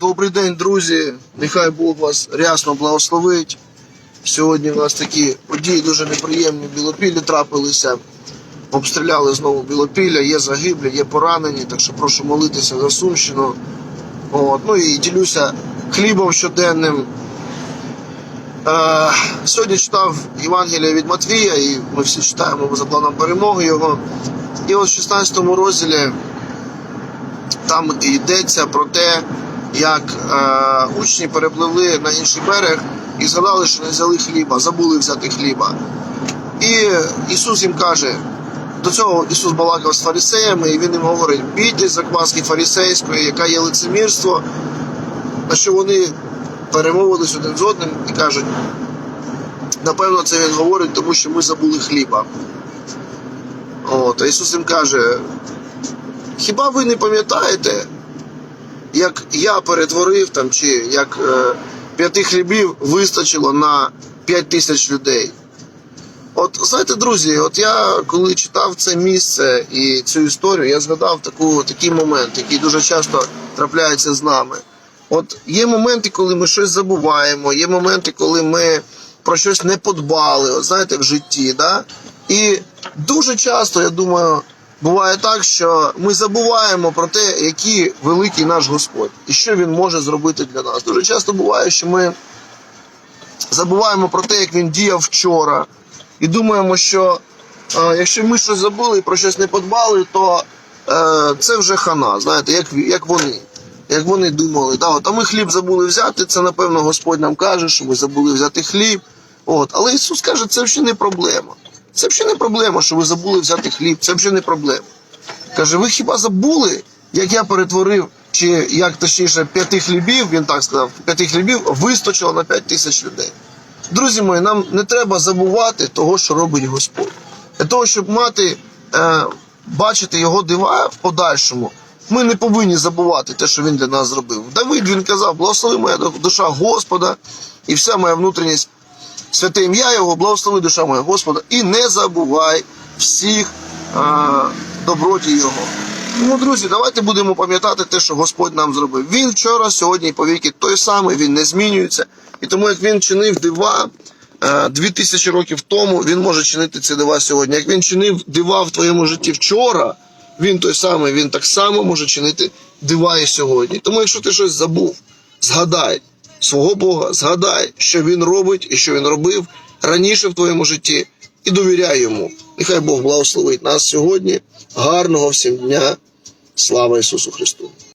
Добрий день, друзі. Нехай Бог вас рясно благословить. Сьогодні у нас такі події дуже неприємні. в Білопіллі трапилися. Обстріляли знову Білопілля, є загиблі, є поранені, так що прошу молитися за Сумщину. От. Ну і ділюся хлібом щоденним. Е, сьогодні читав Євангелія від Матвія, і ми всі читаємо за планом перемоги його. І от в 16 розділі там йдеться про те, як е, учні перепливли на інший берег і згадали, що не взяли хліба, забули взяти хліба. І Ісус їм каже, до цього Ісус балакав з фарисеями, і Він їм говорить: бійтесь закваски фарисейської, яка є лицемірство, на що вони перемовились один з одним і кажуть, напевно, це він говорить, тому що ми забули хліба. От, Ісус їм каже, хіба ви не пам'ятаєте, як я перетворив там, чи як е, п'яти хлібів вистачило на п'ять тисяч людей? От знаєте, друзі, от я коли читав це місце і цю історію, я згадав таку, такий момент, який дуже часто трапляється з нами. От є моменти, коли ми щось забуваємо, є моменти, коли ми про щось не подбали, от знаєте, в житті. Да? І дуже часто, я думаю, буває так, що ми забуваємо про те, який великий наш Господь і що він може зробити для нас. Дуже часто буває, що ми забуваємо про те, як він діяв вчора, і думаємо, що е, якщо ми щось забули і про щось не подбали, то е, це вже хана, знаєте, як, як вони. Як вони думали, да, от, а ми хліб забули взяти, це напевно Господь нам каже, що ми забули взяти хліб. От. Але Ісус каже, це взагалі не проблема. Це взагалі не проблема, що ви забули взяти хліб, це взагалі не проблема. Каже, ви хіба забули, як я перетворив, чи як точніше п'яти хлібів, він так сказав, п'яти хлібів вистачило на п'ять тисяч людей. Друзі мої, нам не треба забувати того, що робить Господь. Для того, щоб мати, е, бачити його дива в подальшому, ми не повинні забувати те, що він для нас зробив. Давид він казав: благослови моя душа Господа, і вся моя внутрішність, святе ім'я Його, благослови душа моя Господа, і не забувай всіх е, доброті Його. Ну, друзі, давайте будемо пам'ятати те, що Господь нам зробив. Він вчора, сьогодні і повіки той самий, він не змінюється. І тому як він чинив дива е, дві тисячі років тому, він може чинити ці дива сьогодні. Як він чинив дива в твоєму житті вчора, він той самий, він так само може чинити дива і сьогодні. Тому, якщо ти щось забув, згадай свого Бога, згадай, що він робить і що він робив раніше в твоєму житті, і довіряй йому. Нехай Бог благословить нас сьогодні. Гарного всім дня. Слава Ісусу Христу!